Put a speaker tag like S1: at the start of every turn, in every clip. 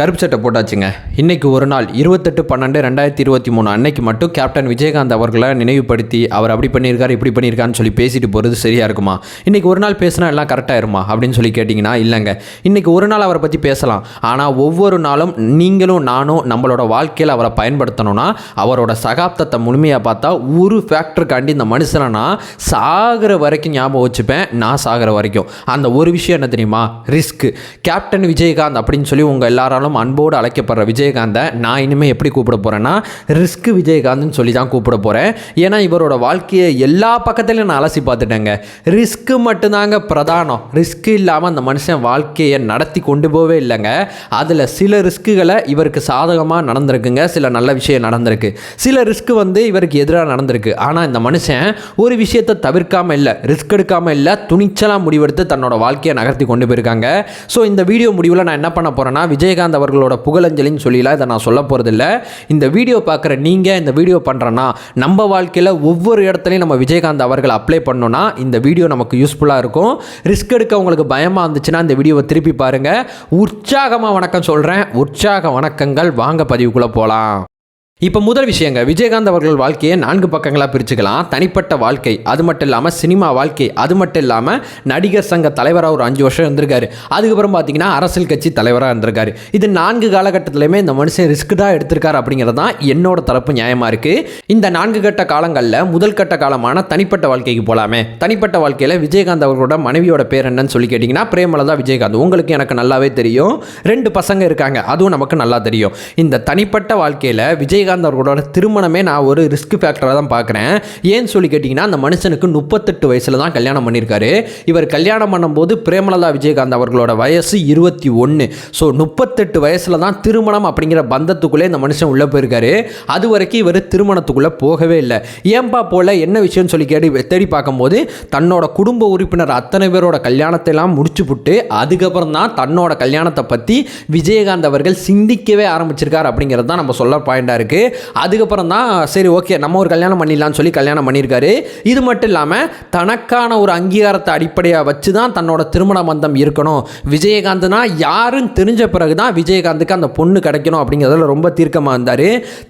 S1: கருப்பு சட்டை போட்டாச்சுங்க. இன்னைக்கு ஒரு நாள் இருபத்தெட்டு பன்னெண்டு ரெண்டாயிரத்தி இருபத்தி மூணு அன்னைக்கு மட்டும் கேப்டன் விஜயகாந்த் அவர்களை நினைவுபடுத்தி அவர் அப்படி பண்ணியிருக்காரு இப்படி பண்ணியிருக்கான்னு சொல்லி பேசிட்டு போகிறது சரியா இருக்குமா? இன்னைக்கு ஒரு நாள் பேசினா எல்லாம் கரெக்டாயிருமா அப்படின்னு சொல்லி கேட்டிங்கன்னா இல்லைங்க. இன்னைக்கு ஒரு நாள் அவரை பற்றி பேசலாம். ஆனால் ஒவ்வொரு நாளும் நீங்களும் நானும் நம்மளோட வாழ்க்கையில் அவரை பயன்படுத்தணும்னா அவரோட சகாப்தத்தை முழுமையாக பார்த்தா ஒரு ஃபேக்டருக்காண்டி இந்த மனுஷனை நான் சாகிற வரைக்கும் ஞாபகம் வச்சுப்பேன் நான் சாகிற வரைக்கும். அந்த ஒரு விஷயம் என்ன தெரியுமா? ரிஸ்க் கேப்டன் விஜயகாந்த் அப்படின்னு சொல்லி உங்கள் எல்லாராலும் அன்போடு அழைக்கப்படுற விஜயகாந்தை நான் இனிமேல் எப்படி கூப்பிட போகிறேன்னா ரிஸ்க் விஜயகாந்த்னு சொல்லி தான் கூப்பிட போகிறேன் ஏன்னா இவரோட வாழ்க்கையை எல்லா பக்கத்துலையும் நான் அலசி பார்த்துட்டேங்க. ரிஸ்க்கு மட்டும்தாங்க பிரதானம். ரிஸ்க் இல்லாமல் அந்த மனுஷன் வாழ்க்கையை நடத்தி கொண்டு போவே இல்லைங்க. அதில் சில ரிஸ்க்குகளை இவருக்கு சாதகமாக நடந்திருக்குங்க. சில நல்ல விஷயம் நடந்திருக்கு. சில ரிஸ்க் வந்து இவருக்கு எதிராக நடந்திருக்கு. ஆனால் இந்த மனுஷன் ஒரு விஷயத்தை தவிர்க்காம இல்லை ரிஸ்க் எடுக்காமல் இல்லை துணிச்சலாக முடிவெடுத்து தன்னோட வாழ்க்கையை நகர்த்தி கொண்டு போயிருக்காங்க. ஸோ இந்த வீடியோ முடிவில் நான் என்ன பண்ண போகிறேன்னா விஜயகாந்த் அவர்களோட புகழஞ்சலின்னு சொல்லிலாம் இதை நான் சொல்ல போகிறதில்ல இந்த வீடியோ பார்க்குற நீங்கள் இந்த வீடியோ பண்ணுறேன்னா நம்ம வாழ்க்கையில் ஒவ்வொரு இடத்துலையும் நம்ம விஜயகாந்த் அவர்கள் அப்ளை பண்ணோன்னா இந்த வீடியோ நமக்கு யூஸ்ஃபுல்லாக இருக்கும். ரிஸ்க் எடுக்க உங்களுக்கு பயமாக இருந்துச்சுன்னா இந்த வீடியோவை திருப்பி பாருங்கள் உற்சாகமாக வணக்கம் சொல்கிறேன் உற்சாக வணக்கங்கள் வாங்க பதிவுக்குள்ளே போகலாம் இப்போ முதல் விஷயங்க விஜயகாந்த் அவர்கள் வாழ்க்கையை நான்கு பக்கங்களாக பிரிச்சுக்கலாம். தனிப்பட்ட வாழ்க்கை அது மட்டும் இல்லாமல் சினிமா வாழ்க்கை அது மட்டும் இல்லாமல் நடிகர் சங்க தலைவராக ஒரு அஞ்சு வருஷம் இருந்திருக்காரு. அதுக்கப்புறம் பார்த்தீங்கன்னா அரசியல் கட்சி தலைவராக இருந்திருக்காரு. இது நான்கு காலகட்டத்திலையுமே இந்த மனுஷன் ரிஸ்க் தான் எடுத்திருக்காரு அப்படிங்கிறது தான் என்னோட தரப்பு நியாயமாக இருக்குது இந்த நான்கு கட்ட காலங்களில் முதல் கட்ட காலமான தனிப்பட்ட வாழ்க்கைக்கு போகலாமே தனிப்பட்ட வாழ்க்கையில் விஜயகாந்த் அவர்களோட மனைவியோட பேர் என்னன்னு சொல்லி கேட்டிங்கன்னா பிரேமலதா விஜயகாந்த். உங்களுக்கு எனக்கு நல்லாவே தெரியும். ரெண்டு பசங்க இருக்காங்க அதுவும் நமக்கு நல்லா தெரியும். இந்த தனிப்பட்ட வாழ்க்கையில் விஜயகாந்த் அவர்களோட திருமணமே நான் ஒரு ரிஸ்க் ஃபேக்டராக தான் பார்க்குறேன். ஏன்னு சொல்லி கேட்டிங்கன்னா அந்த மனுஷனுக்கு முப்பத்தெட்டு வயசில் தான் கல்யாணம் பண்ணியிருக்காரு இவர் கல்யாணம் பண்ணும்போது பிரேமலதா விஜயகாந்த் அவர்களோட வயசு இருபத்தி ஒன்று ஸோ முப்பத்தெட்டு வயசில் தான் திருமணம் அப்படிங்கிற பந்தத்துக்குள்ளே இந்த மனுஷன் உள்ளே போயிருக்காரு. அது வரைக்கும் இவர் திருமணத்துக்குள்ளே போகவே இல்லை. ஏன்பா போல என்ன விஷயம்னு சொல்லி கேடி தேடி பார்க்கும்போது தன்னோட குடும்ப உறுப்பினர் அத்தனை பேரோட கல்யாணத்தை எல்லாம் முடிச்சு விட்டு அதுக்கப்புறம் தான் தன்னோட கல்யாணத்தை பற்றி விஜயகாந்த் அவர்கள் சிந்திக்கவே ஆரம்பிச்சிருக்கார் அப்படிங்கிறது தான் நம்ம சொல்ல பாயிண்டாக இருக்குது அதுக்கப்புறம் தான் சரி ஓகே நம்ம ஒரு கல்யாணம் பண்ணிடலாம்னு சொல்லி கல்யாணம் பண்ணியிருக்காரு. இது மட்டும் இல்லாமல் தனக்கான ஒரு அங்கீகாரத்தை அடிப்படையாக வச்சு தான் தன்னோட திருமண பந்தம் இருக்கணும். விஜயகாந்த்னா யாருன்னு தெரிஞ்ச பிறகு தான் விஜயகாந்துக்கு அந்த பொண்ணு கிடைக்கணும் அப்படிங்கிறதுல ரொம்ப தீர்க்கமாக இருந்தார்.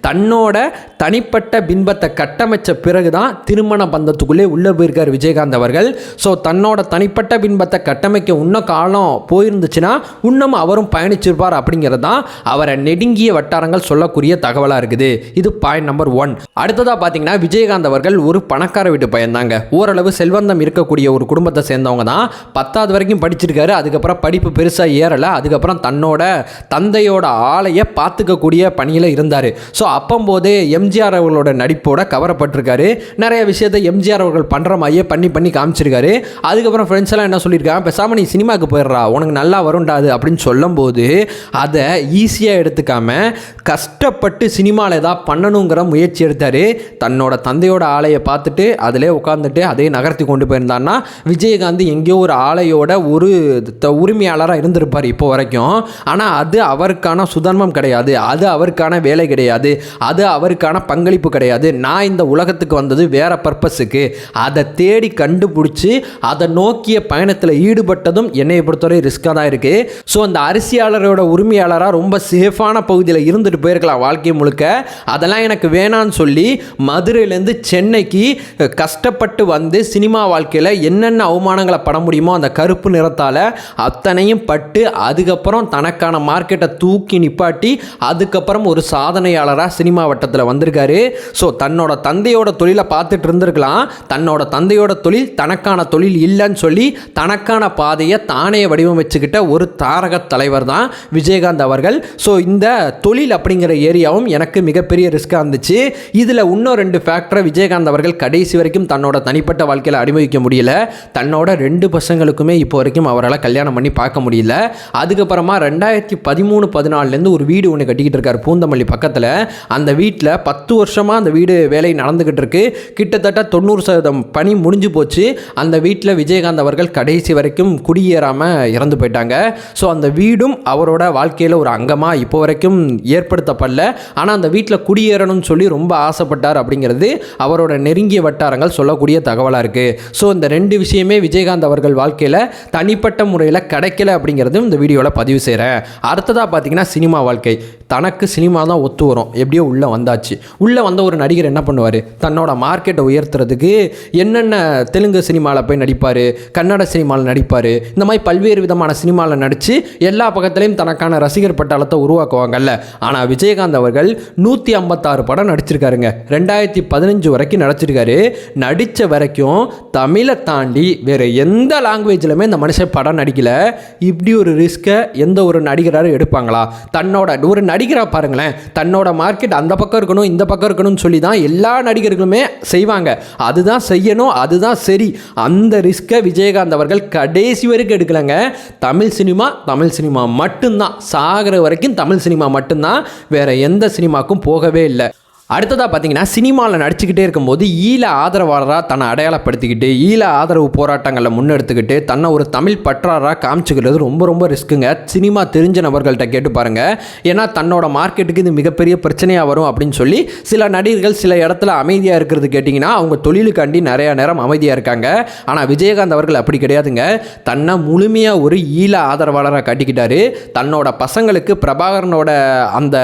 S1: தன்னோட தனிப்பட்ட பின்பத்தை கட்டமைச்ச பிறகு தான் திருமண பந்தத்துக்குள்ளே உள்ளே போயிருக்கார் விஜயகாந்த் அவர்கள். ஸோ தன்னோட தனிப்பட்ட பின்பத்தை கட்டமைக்க இன்னும் காலம் போயிருந்துச்சுன்னா இன்னும் அவரும் பயணிச்சிருப்பார் அப்படிங்கிறது தான் அவரை நெடுங்கிய வட்டாரங்கள் சொல்லக்கூடிய தகவலாக இருக்குது. இது பாயிண்ட் நம்பர் ஒன் அடுத்ததாக பார்த்தீங்கன்னா விஜயகாந்த் அவர்கள் ஒரு பணக்கார வீட்டு பையன் தாங்க ஓரளவு செல்வந்தம் இருக்கக்கூடிய ஒரு குடும்பத்தை சேர்ந்தவங்க தான். பத்தாவது வரைக்கும் படிச்சிருக்காரு. அதுக்கப்புறம் படிப்பு பெருசாக ஏறலை. அதுக்கப்புறம் தன்னோட தந்தையோட ஆலையை பார்த்துக்கக்கூடிய பணியில் இருந்தார். ஸோ அப்பம்போதே எம்ஜிஆர் அவர்களோட நடிப்போட கவரப்பட்டிருக்காரு. நிறைய விஷயத்தை எம்ஜிஆர் அவர்கள் பண்ணுற மாதிரியே பண்ணி பண்ணி காமிச்சிருக்காரு. அதுக்கப்புறம் ஃப்ரெண்ட்ஸ் எல்லாம் என்ன சொல்லியிருக்காங்க? பேசாமல் நீ சினிமாவுக்கு போயிடுறா. உனக்கு நல்லா வரும்டாது அப்படின்னு சொல்லும்போது அதை ஈஸியாக எடுத்துக்காம கஷ்டப்பட்டு சினிமா சினிமாவில் ஏதாவது பண்ணணுங்கிற முயற்சி எடுத்தார். தன்னோட தந்தையோட ஆலையை பார்த்துட்டு அதிலே உட்காந்துட்டு அதே நகர்த்தி கொண்டு போயிருந்தான்னா விஜயகாந்த் எங்கேயோ ஒரு ஆலையோட ஒரு த- உரிமையாளராக இருந்திருப்பார் இப்போ வரைக்கும். ஆனால் அது அவருக்கான சுதர்மம் கிடையாது. அது அவருக்கான வேலை கிடையாது. அது அவருக்கான பங்களிப்பு கிடையாது. நான் இந்த உலகத்துக்கு வந்தது வேற பர்பஸுக்கு. அதை தேடி கண்டுபிடிச்சி அதை நோக்கிய பயணத்தில் ஈடுபட்டதும் என்னை பொறுத்தவரை ரிஸ்க்காக தான் இருக்குது ஸோ அந்த அரிசியாளரோட உரிமையாளராக ரொம்ப சேஃபான பகுதியில் இருந்துட்டு போயிருக்கலாம் வாழ்க்கை முழுக்க. அதெல்லாம் எனக்கு வேணான்னு சொல்லி மதுரையிலேருந்து சென்னைக்கு கஷ்டப்பட்டு வந்து சினிமா வாழ்க்கையில் என்னென்ன அவமானங்களை பட முடியுமோ அந்த கருப்பு நிறத்தால் அத்தனையும் பட்டு அதுக்கப்புறம் தனக்கான மார்க்கெட்டை தூக்கி நிப்பாட்டி அதுக்கப்புறம் ஒரு சாதனையாளராக சினிமா வட்டத்தில் வந்திருக்காரு. ஸோ தன்னோட தந்தையோட தொழிலை பார்த்துட்டு இருந்திருக்கலாம். தன்னோட தந்தையோட தொழில் தனக்கான தொழில் இல்லைன்னு சொல்லி தனக்கான பாதையை தானே வடிவமைச்சுக்கிட்ட ஒரு தாரக தலைவர் தான் விஜயகாந்த் அவர்கள். ஸோ இந்த தொழில் அப்படிங்கிற ஏரியாவும் எனக்கு மிகப்பெரிய ரிஸ்க்காக இருந்துச்சு. இதில் இன்னும் ரெண்டு ஃபேக்டரை விஜயகாந்த் அவர்கள் கடைசி வரைக்கும் தன்னோட தனிப்பட்ட வாழ்க்கையில் அனுபவிக்க முடியல. தன்னோட ரெண்டு பசங்களுக்குமே இப்போ வரைக்கும் அவரால் கல்யாணம் பண்ணி பார்க்க முடியல. அதுக்கப்புறமா ரெண்டாயிரத்தி பதிமூணு பதினாலுலேருந்து ஒரு வீடு ஒன்று கட்டிக்கிட்டு இருக்கார் பூந்தமல்லி பக்கத்தில். அந்த வீட்டில் பத்து வருஷமாக அந்த வீடு வேலை நடந்துக்கிட்டு இருக்கு. கிட்டத்தட்ட தொண்ணூறு சதவீதம் பணி முடிஞ்சு போச்சு. அந்த வீட்டில் விஜயகாந்த் அவர்கள் கடைசி வரைக்கும் குடியேறாமல் இறந்து போயிட்டாங்க. ஸோ அந்த வீடும் அவரோட வாழ்க்கையில் ஒரு அங்கமாக இப்போ வரைக்கும் ஏற்படுத்தப்படல. ஆனால் அந்த வீட்டில் குடியேறணும்னு சொல்லி ரொம்ப ஆசைப்பட்டார் அப்படிங்கிறது அவரோட நெருங்கிய வட்டாரங்கள் சொல்லக்கூடிய தகவலாக இருக்குது ஸோ இந்த ரெண்டு விஷயமே விஜயகாந்த் அவர்கள் வாழ்க்கையில் தனிப்பட்ட முறையில் கிடைக்கல அப்படிங்கிறதும் இந்த வீடியோவில் பதிவு செய்கிறேன் அடுத்ததாக பார்த்தீங்கன்னா சினிமா வாழ்க்கை. தனக்கு சினிமா தான் ஒத்து வரும். எப்படியோ உள்ளே வந்தாச்சு. உள்ளே வந்த ஒரு நடிகர் என்ன பண்ணுவார்? தன்னோட மார்க்கெட்டை உயர்த்துறதுக்கு என்னென்ன தெலுங்கு சினிமாவில் போய் நடிப்பார்? கன்னட சினிமாவில் நடிப்பார்? இந்த மாதிரி பல்வேறு விதமான சினிமாவில் நடித்து எல்லா பக்கத்துலேயும் தனக்கான ரசிகர் பட்டாளத்தை உருவாக்குவாங்கல்ல. ஆனால் விஜயகாந்த் அவர்கள் நூற்றி ஐம்பத்தாறு படம் நடிச்சிருக்காருங்க. ரெண்டாயிரத்தி பதினஞ்சு வரைக்கும் நடிச்சிருக்காரு. நடித்த வரைக்கும் தமிழை தாண்டி வேறு எந்த லாங்குவேஜ்லையுமே இந்த மனுஷன் படம் நடிக்கலை. இப்படி ஒரு ரிஸ்க்கை எந்த ஒரு நடிகராக எடுப்பாங்களா? தன்னோட ஒரு நடிகராக பாருங்களேன். தன்னோட மார்க்கெட் அந்த பக்கம் இருக்கணும் இந்த பக்கம் இருக்கணும்னு சொல்லி தான் எல்லா நடிகர்களுமே செய்வாங்க. அதுதான் செய்யணும் அதுதான் சரி. அந்த ரிஸ்க்கை விஜயகாந்த் அவர்கள் கடைசி வரைக்கும் எடுக்கலைங்க. தமிழ் சினிமா தமிழ் சினிமா மட்டும்தான். சாகிற வரைக்கும் தமிழ் சினிமா மட்டும்தான். வேற எந்த சினிமாக்கும் போகவே இல்லை. அடுத்ததாக பார்த்தீங்கன்னா சினிமாவில் நடிச்சுக்கிட்டே இருக்கும்போது ஈழ ஆதரவாளராக தன்னை அடையாளப்படுத்திக்கிட்டு ஈழ ஆதரவு போராட்டங்களை முன்னெடுத்துக்கிட்டு தன்னை ஒரு தமிழ் பற்றாராக காமிச்சிக்கிறது ரொம்ப ரொம்ப ரிஸ்க்குங்க. சினிமா தெரிஞ்ச நபர்கள்ட்ட கேட்டு பாருங்கள் ஏன்னா தன்னோட மார்க்கெட்டுக்கு இது மிகப்பெரிய பிரச்சனையாக வரும் அப்படின்னு சொல்லி சில நடிகர்கள் சில இடத்துல அமைதியாக இருக்கிறது கேட்டிங்கன்னா அவங்க தொழிலுக்காண்டி நிறையா நேரம் அமைதியாக இருக்காங்க. ஆனால் விஜயகாந்த் அவர்கள் அப்படி கிடையாதுங்க. தன்னை முழுமையாக ஒரு ஈழ ஆதரவாளராக காட்டிக்கிட்டாரு. தன்னோட பசங்களுக்கு பிரபாகரனோட அந்த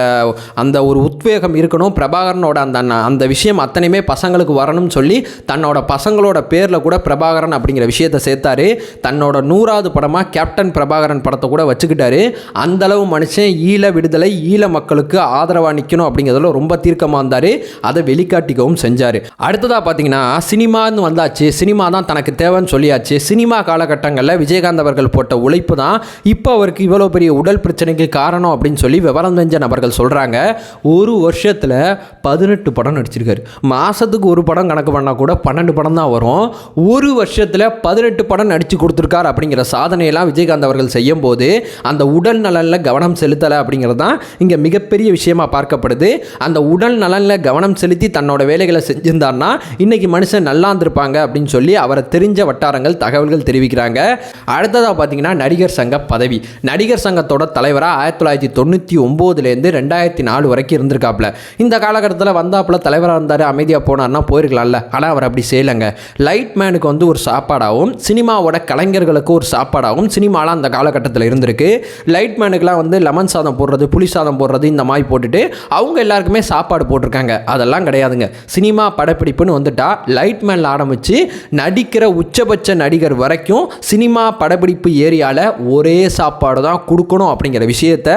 S1: அந்த ஒரு உத்வேகம் இருக்கணும். பிரபாகரனோட அந்த அந்த விஷயம் அத்தனையுமே பசங்களுக்கு வரணும்னு சொல்லி தன்னோட பசங்களோட பேரில் கூட பிரபாகரன் அப்படிங்கிற விஷயத்தை சேர்த்தாரு. தன்னோட நூறாவது படமாக கேப்டன் பிரபாகரன் படத்தை கூட வச்சுக்கிட்டாரு. அந்தளவு மனுஷன் ஈழ விடுதலை ஈழ மக்களுக்கு ஆதரவாக நிற்கணும் அப்படிங்கிறதுல ரொம்ப தீர்க்கமாக இருந்தார். அதை வெளிக்காட்டிக்கவும் செஞ்சார். அடுத்ததாக பார்த்தீங்கன்னா சினிமான்னு வந்தாச்சு. சினிமா தான் தனக்கு தேவைன்னு சொல்லியாச்சு. சினிமா காலகட்டங்களில் விஜயகாந்த் அவர்கள் போட்ட உழைப்பு தான் இப்போ அவருக்கு இவ்வளோ பெரிய உடல் பிரச்சனைக்கு காரணம் அப்படின்னு சொல்லி விவரம் தெரிஞ்ச நபர்கள் சொல்கிறாங்க ஒரு வருஷத்தில் பதினெட்டு படம் நடிச்சிருக்காரு. மாதத்துக்கு ஒரு படம் கணக்கு பண்ணால் கூட பன்னெண்டு படம் தான் வரும். ஒரு வருஷத்தில் பதினெட்டு படம் நடித்து கொடுத்துருக்கார் அப்படிங்கிற சாதனையெல்லாம் விஜயகாந்த் அவர்கள் செய்யும் போது அந்த உடல் நலனில் கவனம் செலுத்தலை அப்படிங்கிறது தான் இங்கே மிகப்பெரிய விஷயமா பார்க்கப்படுது. அந்த உடல் நலனில் கவனம் செலுத்தி தன்னோட வேலைகளை செஞ்சிருந்தார்னா இன்றைக்கி மனுஷன் நல்லா இருந்திருப்பாங்க அப்படின்னு சொல்லி அவரை தெரிஞ்ச வட்டாரங்கள் தகவல்கள் தெரிவிக்கிறாங்க. அடுத்ததாக பார்த்தீங்கன்னா நடிகர் சங்க பதவி. நடிகர் சங்கத்தோட தலைவராக ஆயிரத்தி தொள்ளாயிரத்தி தொண்ணூற்றி ஒம்போதுலேருந்து ரெண்டாயிரத்தி நாலு வரைக்கும் இருந்திருக்காப்புல இந்த இடத்துல வந்தாப்புல தலைவராக இருந்தார் அமைதியாக போனார்னா போயிருக்கலாம்ல. ஆனால் அவர் அப்படி செய்யலைங்க. லைட் மேனுக்கு வந்து ஒரு சாப்பாடாகவும் சினிமாவோட கலைஞர்களுக்கு ஒரு சாப்பாடாகவும் சினிமாலாம் அந்த காலகட்டத்தில் இருந்திருக்கு. லைட் மேனுக்குலாம் வந்து லெமன் சாதம் போடுறது புளி சாதம் போடுறது இந்த மாதிரி போட்டுட்டு அவங்க எல்லாருக்குமே சாப்பாடு போட்டிருக்காங்க. அதெல்லாம் கிடையாதுங்க. சினிமா படப்பிடிப்புன்னு வந்துட்டா லைட் மேனில் ஆரம்பித்து நடிக்கிற உச்சபட்ச நடிகர் வரைக்கும் சினிமா படப்பிடிப்பு ஏரியாவில் ஒரே சாப்பாடு தான் கொடுக்கணும் அப்படிங்கிற விஷயத்த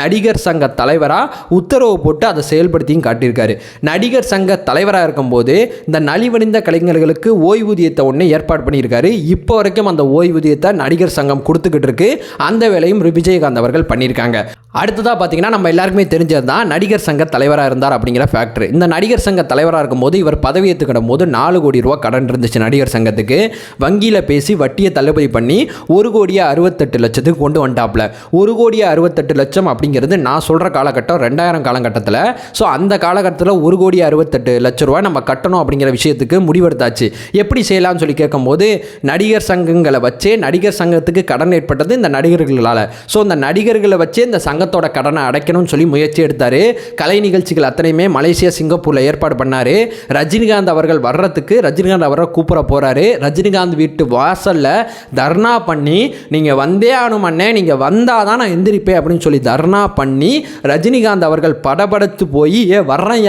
S1: நடிகர் சங்க தலைவராக உத்தரவு போட்டு அதை செயல்படுத்தியும் காட்டியிருக்காரு நடிகர் சங்க தலைவராக இருக்கும்போது இந்த நலிவடைந்த கலைஞர்களுக்கு ஓய்வூதியத்தை ஒன்று ஏற்பாடு பண்ணியிருக்காரு. இப்போ வரைக்கும் அந்த ஓய்வூதியத்தை நடிகர் சங்கம் கொடுத்துக்கிட்டு இருக்கு அந்த வேலையும் விஜயகாந்த் அவர்கள் பண்ணியிருக்காங்க. அடுத்ததாக பார்த்தீங்கன்னா நம்ம எல்லாருக்குமே தெரிஞ்சது தான் நடிகர் சங்க தலைவராக இருந்தார் அப்படிங்கிற ஃபேக்டர் இந்த நடிகர் சங்க தலைவராக இருக்கும்போது இவர் பதவி ஏற்றுக்கிடும் போது நாலு கோடி ரூபா கடன் இருந்துச்சு நடிகர் சங்கத்துக்கு. வங்கியில் பேசி வட்டியை தள்ளுபடி பண்ணி ஒரு கோடியே அறுபத்தெட்டு லட்சத்துக்கு கொண்டு வந்துட்டாப்ல. ஒரு கோடியே அறுபத்தெட்டு லட்சம் அப்படிங்கிறது நான் சொல்கிற காலகட்டம் ரெண்டாயிரம் காலகட்டத்தில். ஸோ அந்த காலகட்டத்தில் ஒரு கோடி அறுபத்தெட்டு லட்ச ரூபாய் நம்ம கட்டணும் அப்படிங்கிற விஷயத்துக்கு முடிவெடுத்தாச்சு. எப்படி செய்யலாம்னு சொல்லி கேட்கும்போது நடிகர் சங்கங்களை வச்சே நடிகர் சங்கத்துக்கு கடன் ஏற்பட்டது இந்த நடிகர்களால். ஸோ இந்த நடிகர்களை வச்சே இந்த சங்கத்தோட கடனை அடைக்கணும்னு சொல்லி முயற்சி எடுத்தார். கலை நிகழ்ச்சிகள் அத்தனையுமே மலேசியா சிங்கப்பூரில் ஏற்பாடு பண்ணார். ரஜினிகாந்த் அவர்கள் வர்றதுக்கு ரஜினிகாந்த் அவரை கூப்பிட போகிறாரு ரஜினிகாந்த் வீட்டு வாசலில் தர்ணா பண்ணி நீங்கள் வந்தே ஆகணும் அண்ணே நீங்கள் வந்தால் தான் நான் எந்திரிப்பேன் அப்படின்னு சொல்லி தர்ணா பண்ணி ரஜினிகாந்த் அவர்கள் படபடத்து போய் ஏ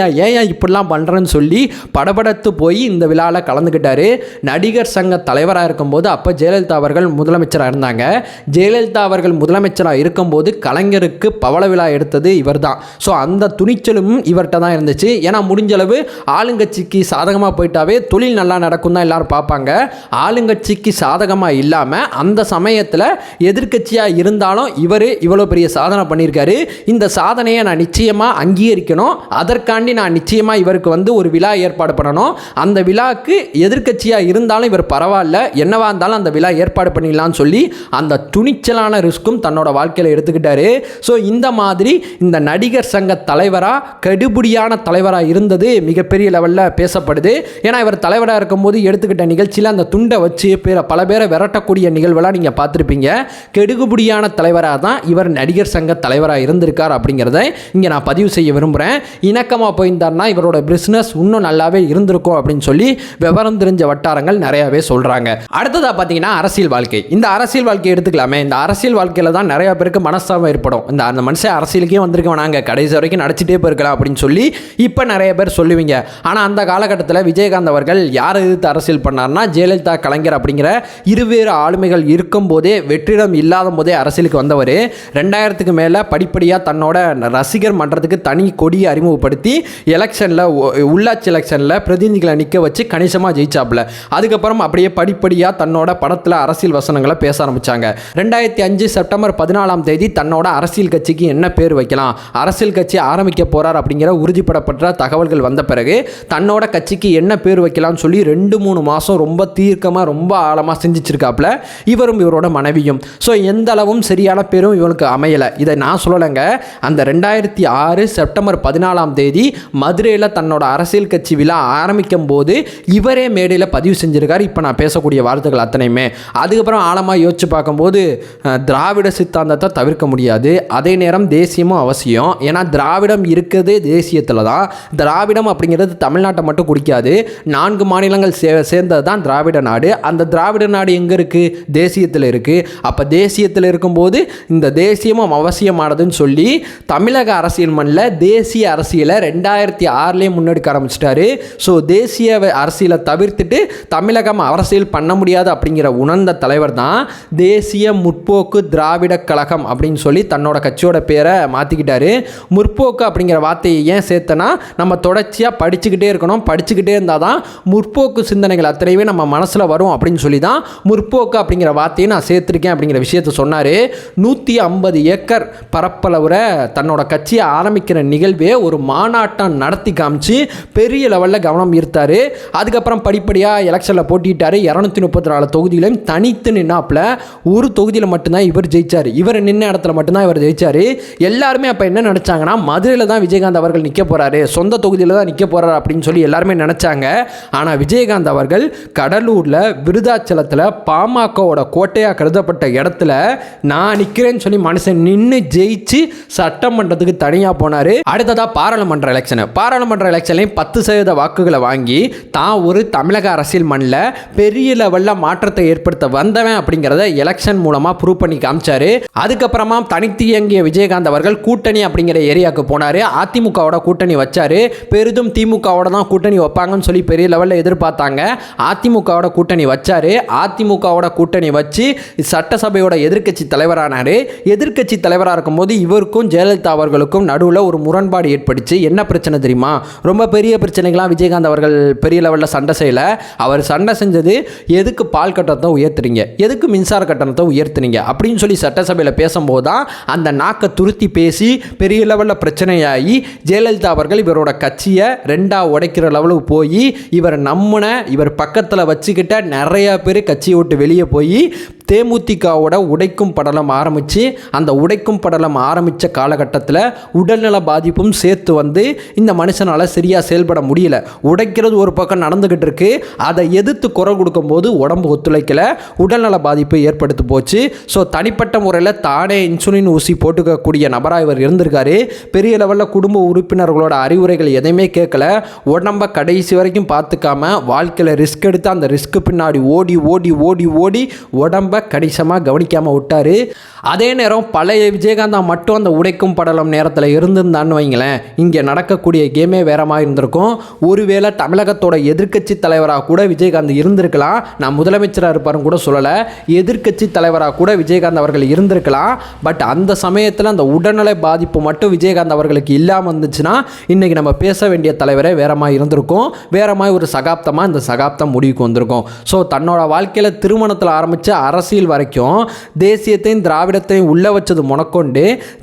S1: ஏன் ஏன் இப்படிலாம் பண்ணுறேன்னு சொல்லி படபடத்து போய் இந்த விழாவில் கலந்துக்கிட்டாரு நடிகர் சங்க தலைவராக இருக்கும்போது அப்போ ஜெயலலிதா அவர்கள் முதலமைச்சராக இருந்தாங்க. ஜெயலலிதா அவர்கள் முதலமைச்சராக இருக்கும்போது கலைஞருக்கு பவள விழா எடுத்தது இவர் தான் ஸோ அந்த துணிச்சலும் இவர்கிட்ட தான் இருந்துச்சு. ஏன்னா முடிஞ்சளவு ஆளுங்கட்சிக்கு சாதகமாக போயிட்டாவே தொழில் நல்லா நடக்கும் தான் எல்லோரும் பார்ப்பாங்க. ஆளுங்கட்சிக்கு சாதகமாக இல்லாமல் அந்த சமயத்தில் எதிர்க்கட்சியாக இருந்தாலும் இவர் இவ்வளோ பெரிய சாதனை பண்ணியிருக்காரு. இந்த சாதனையை நான் நிச்சயமாக அங்கீகரிக்கணும். அதற்கான தாண்டி நான் நிச்சயமாக இவருக்கு வந்து ஒரு விழா ஏற்பாடு பண்ணணும். அந்த விழாக்கு எதிர்க்கட்சியாக இருந்தாலும் இவர் பரவாயில்ல. என்னவா இருந்தாலும் அந்த விழா ஏற்பாடு பண்ணிடலாம்னு சொல்லி அந்த துணிச்சலான ரிஸ்க்கும் தன்னோட வாழ்க்கையில் எடுத்துக்கிட்டாரு. ஸோ இந்த மாதிரி இந்த நடிகர் சங்க தலைவராக கடுபுடியான தலைவராக இருந்தது மிகப்பெரிய லெவலில் பேசப்படுது. ஏன்னா இவர் தலைவராக இருக்கும்போது எடுத்துக்கிட்ட நிகழ்ச்சியில் அந்த துண்டை வச்சு பேர பல பேரை விரட்டக்கூடிய நிகழ்வெல்லாம் நீங்கள் பார்த்துருப்பீங்க. கெடுகுபடியான தலைவராக தான் இவர் நடிகர் சங்க தலைவராக இருந்திருக்கார் அப்படிங்கிறத இங்கே நான் பதிவு செய்ய விரும்புகிறேன் இணக்கமாக போயிருந்தார்னா இவரோட பிஸ்னஸ் இன்னும் நல்லாவே இருந்திருக்கும் அப்படின்னு சொல்லி விவரம் தெரிஞ்ச வட்டாரங்கள் நிறையாவே சொல்கிறாங்க அடுத்ததாக பார்த்தீங்கன்னா அரசியல் வாழ்க்கை. இந்த அரசியல் வாழ்க்கையை எடுத்துக்கலாமே. இந்த அரசியல் வாழ்க்கையில் தான் நிறையா பேருக்கு மனஸ்தாபம் ஏற்படும். இந்த அந்த மனுஷன் அரசியலுக்கே வந்திருக்க வேணாங்க கடைசி வரைக்கும் நடிச்சிட்டே போயிருக்கலாம் அப்படின்னு சொல்லி இப்போ நிறைய பேர் சொல்லுவீங்க. ஆனால் அந்த காலகட்டத்தில் விஜயகாந்த் அவர்கள் யார் எதிர்த்து அரசியல் பண்ணார்னா ஜெயலலிதா கலைஞர் அப்படிங்கிற இருவேறு ஆளுமைகள் இருக்கும் போதே வெற்றிடம் இல்லாத போதே அரசியலுக்கு வந்தவர். ரெண்டாயிரத்துக்கு மேலே படிப்படியாக தன்னோட ரசிகர் மன்றத்துக்கு தனி கொடியை அறிமுகப்படுத்தி எலெக்ஷனில் உள்ளாட்சி எலெக்ஷனில் பிரதிநிதிகளை நிற்க வச்சு கணிசமாக ஜெயிச்சாப்புல. அதுக்கப்புறம் அப்படியே படிப்படியாக தன்னோட படத்தில் அரசியல் வசனங்களை பேச ஆரம்பித்தாங்க ரெண்டாயிரத்தி அஞ்சு செப்டம்பர் பதினாலாம் தேதி தன்னோட அரசியல் கட்சிக்கு என்ன பேர் வைக்கலாம் அரசியல் கட்சி ஆரம்பிக்க போகிறார் அப்படிங்கிற உறுதிப்படப்பட்ட தகவல்கள் வந்த பிறகு தன்னோட கட்சிக்கு என்ன பேர் வைக்கலாம்னு சொல்லி ரெண்டு மூணு மாதம் ரொம்ப தீர்க்கமாக ரொம்ப ஆழமாக சிந்திச்சிருக்காப்புல. இவரும் இவரோட மனைவியும். ஸோ எந்த அளவும் சரியான பேரும் இவனுக்கு அமையலை. இதை நான் சொல்லலைங்க. அந்த ரெண்டாயிரத்தி ஆறு செப்டம்பர் பதினாலாம் தேதி மதுரையில் தன்னோட அரசியல் கட்சி விழா ஆரம்பிக்கும் போது இவரே மேடையில் பதிவு செஞ்சிருக்காரு. இப்போ நான் பேசக்கூடிய வார்த்தைகள் அத்தனையுமே. அதுக்கப்புறம் ஆழமாக யோசிச்சு பார்க்கும்போது திராவிட சித்தாந்தத்தை தவிர்க்க முடியாது. அதே நேரம் தேசியமும் அவசியம். ஏன்னா திராவிடம் இருக்கிறது தேசியத்தில் தான். திராவிடம் அப்படிங்கிறது தமிழ்நாட்டை மட்டும் குடிக்காது நான்கு மாநிலங்கள் சே சேர்ந்தது தான் திராவிட நாடு. அந்த திராவிட நாடு எங்கே இருக்குது தேசியத்தில் இருக்குது அப்போ தேசியத்தில் இருக்கும்போது இந்த தேசியமும் அவசியமானதுன்னு சொல்லி தமிழக அரசியல் மண்ணில் தேசிய அரசியலை ரெண்டாயிரத்தி ஆறுலேயே முன்னெடுக்க ஆரம்பிச்சிட்டாரு. ஸோ தேசிய அரசியலை தவிர்த்துட்டு தமிழகம் அரசியல் பண்ண முடியாது அப்படிங்கிற உணர்ந்த தலைவர் தான் தேசிய முற்போக்கு திராவிட கழகம் அப்படின்னு சொல்லி தன்னோட கட்சியோட பேரை மாற்றிக்கிட்டாரு முற்போக்கு அப்படிங்கிற வார்த்தையை ஏன் சேர்த்தனா நம்ம தொடர்ச்சியாக படிச்சுக்கிட்டே இருக்கணும். படிச்சுக்கிட்டே இருந்தால் தான் முற்போக்கு சிந்தனைகள் அத்தனையுமே நம்ம மனசில் வரும் அப்படின்னு சொல்லி தான் முற்போக்கு அப்படிங்கிற வார்த்தையை நான் சேர்த்துருக்கேன் அப்படிங்கிற விஷயத்த சொன்னார். நூற்றி ஐம்பது ஏக்கர் பரப்பளவுற தன்னோட கட்சியை ஆரம்பிக்கிற நிகழ்வே ஒரு போராட்டம் நடத்தி காமிச்சு பெரிய லெவலில் கவனம் ஈர்த்தார். அதுக்கப்புறம் படிப்படியாக எலெக்ஷனில் போட்டிட்டார் இரநூத்தி முப்பத்தி நாலு தொகுதியிலையும் தனித்து நின்னாப்பில். ஒரு தொகுதியில் மட்டும்தான் இவர் ஜெயித்தார் இவர் நின்ன இடத்துல மட்டும்தான் இவர் ஜெயித்தார் எல்லாருமே அப்போ என்ன நினச்சாங்கன்னா மதுரையில் தான் விஜயகாந்த் அவர்கள் நிற்க போகிறாரு சொந்த தொகுதியில் தான் நிற்க போகிறார் அப்படின்னு சொல்லி எல்லாருமே நினச்சாங்க. ஆனால் விஜயகாந்த் அவர்கள் கடலூரில் விருதாச்சலத்தில் பாமகவோட கோட்டையாக கருதப்பட்ட இடத்துல நான் நிற்கிறேன்னு சொல்லி மனுஷன் நின்று ஜெயிச்சு சட்டமன்றத்துக்கு தனியாக போனார். அடுத்ததாக பாராளுமன்ற எலெக்ஷனு பாராளுமன்ற எலெக்ஷன்லையும் பத்து சதவீத வாக்குகளை வாங்கி தான் ஒரு தமிழக அரசியல் மண்ணில் பெரிய லெவலில் மாற்றத்தை ஏற்படுத்த வந்தவன் அப்படிங்கிறத எலெக்ஷன் மூலமாக ப்ரூவ் பண்ணி காமிச்சாரு. அதுக்கப்புறமா தனித்து இயங்கிய விஜயகாந்த் அவர்கள் கூட்டணி அப்படிங்கிற ஏரியாவுக்கு போனார். அதிமுகவோட கூட்டணி வச்சாரு. பெரிதும் திமுகவோட தான் கூட்டணி வைப்பாங்கன்னு சொல்லி பெரிய லெவலில் எதிர்பார்த்தாங்க. அதிமுகவோட கூட்டணி வச்சாரு. அதிமுகவோட கூட்டணி வச்சு சட்டசபையோட எதிர்க்கட்சி தலைவரானார். எதிர்க்கட்சி தலைவராக இருக்கும்போது இவருக்கும் ஜெயலலிதா அவர்களுக்கும் நடுவில் ஒரு முரண்பாடு ஏற்பட்டுச்சு. என்ன பிரச்சனை தெரியுமா? ரொம்ப பெரிய பிரச்சனைகள்லாம் விஜயகாந்த் அவர்கள் பெரிய லெவலில் சண்டை செய்யலை. அவர் சண்டை செஞ்சது எதுக்கு பால் கட்டணத்தை உயர்த்துறீங்க? எதுக்கு மின்சார கட்டணத்தை உயர்த்துனீங்க அப்படின்னு சொல்லி சட்டசபையில் பேசும்போது தான் அந்த நாக்கை துருத்தி பேசி பெரிய லெவலில் பிரச்சனையாகி ஜெயலலிதா அவர்கள் இவரோட கட்சியை ரெண்டாக உடைக்கிற லெவலுக்கு போய் இவர் நம்பின இவர் பக்கத்தில் வச்சுக்கிட்ட நிறைய பேர் கட்சியை விட்டு வெளியே போய் தேமுதிகவோட உடைக்கும் படலம் ஆரம்பித்து அந்த உடைக்கும் படலம் ஆரம்பித்த காலகட்டத்தில் உடல்நல பாதிப்பும் சேர்த்து வந்து இந்த மனுஷனால் சரியாக செயல்பட முடியல. உடைக்கிறது ஒரு பக்கம் நடந்துக்கிட்டு இருக்கு. அதை எதிர்த்து குரல் கொடுக்கும்போது உடம்பு ஒத்துழைக்கல. உடல்நல பாதிப்பு ஏற்படுத்தி போச்சு. ஸோ தனிப்பட்ட முறையில் தானே இன்சுலின் ஊசி போட்டுக்கக்கூடிய நபராக இவர் இருந்திருக்காரு. பெரிய லெவலில் குடும்ப உறுப்பினர்களோட அறிவுரைகள் எதையுமே கேட்கல. உடம்ப கடைசி வரைக்கும் பார்த்துக்காம வாழ்க்கையில் ரிஸ்க் எடுத்து அந்த ரிஸ்க்கு பின்னாடி ஓடி ஓடி ஓடி ஓடி உடம்ப கணிசமாக கவனிக்காமல் விட்டார். அதே நேரம் பழைய விஜயகாந்தா மட்டும் அந்த உடைக்கும் படலம் நேரத்தில் இருந்திருந்தான்னு வைங்களேன். இங்கே நடக்கக்கூடிய கேமே வேற மாதிரி இருந்திருக்கும். ஒருவேளை தமிழகத்தோட எதிர்க்கட்சி தலைவராக கூட விஜயகாந்த் இருந்திருக்கலாம். நான் முதலமைச்சராக இருப்பாருன்னு கூட சொல்லலை. எதிர்க்கட்சி தலைவராக கூட விஜயகாந்த் அவர்கள் இருந்திருக்கலாம். பட் அந்த சமயத்தில் அந்த உடல்நலை பாதிப்பு மட்டும் விஜயகாந்த் அவர்களுக்கு இல்லாமல் இருந்துச்சுன்னா இன்றைக்கி நம்ம பேச வேண்டிய தலைவரே வேற மாதிரி இருந்திருக்கும். வேற மாதிரி ஒரு சகாப்தமாக இந்த சகாப்தம் முடிவுக்கு வந்திருக்கும். ஸோ தன்னோட வாழ்க்கையில் திருமணத்தில் ஆரம்பித்து அரசு அரசியல் வரைக்கும் தேசியத்தையும் திராவிடத்தையும் உள்ளே வச்சது முனக்கொண்டு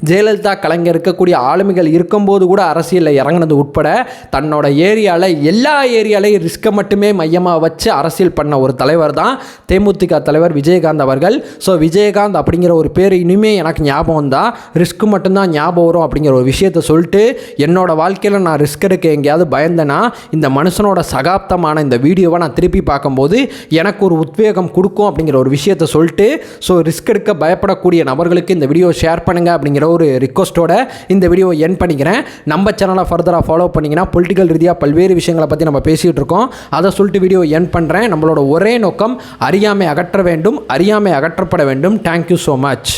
S1: ஜெயலலிதா கலைஞர் இருக்கக்கூடிய ஆளுமைகள் இருக்கும்போது கூட அரசியலில் இறங்குனது உட்பட தன்னோட ஏரியாவில் எல்லா ஏரியாலையும் ரிஸ்க்கை மட்டுமே மையமாக வச்சு அரசியல் பண்ண ஒரு தலைவர் தான் தேமுதிக தலைவர் விஜயகாந்த் அவர்கள். ஸோ விஜயகாந்த் அப்படிங்கிற ஒரு பேர் இனிமே எனக்கு ஞாபகம் தான் ரிஸ்க் மட்டும்தான் ஞாபகம் வரும் அப்படிங்கிற ஒரு விஷயத்த சொல்லிட்டு என்னோட வாழ்க்கையில் நான் ரிஸ்க் எடுக்க எங்கேயாவது பயந்தேன்னா இந்த மனுஷனோட சகாப்தமான இந்த வீடியோவை நான் திருப்பி பார்க்கும்போது எனக்கு ஒரு உத்வேகம் கொடுக்கும் அப்படிங்கிற ஒரு விஷயத்த விஷயத்த சொல்லிட்டு ஸோ ரிஸ்க் எடுக்க பயப்படக்கூடிய நபர்களுக்கு இந்த வீடியோ ஷேர் பண்ணுங்கள் அப்படிங்கிற ஒரு ரிக்வஸ்ட்டோட இந்த வீடியோ என் பண்ணிக்கிறேன். நம்ம சேனலை ஃபர்தராக ஃபாலோ பண்ணிங்கன்னா பொலிட்டிக்கல் ரீதியாக பல்வேறு விஷயங்களை பற்றி நம்ம பேசிகிட்டு இருக்கோம். அதை சொல்லிட்டு வீடியோ என் பண்ணுறேன் நம்மளோட ஒரே நோக்கம் அறியாமை அகற்ற வேண்டும் அறியாமை அகற்றப்பட வேண்டும். Thank you so much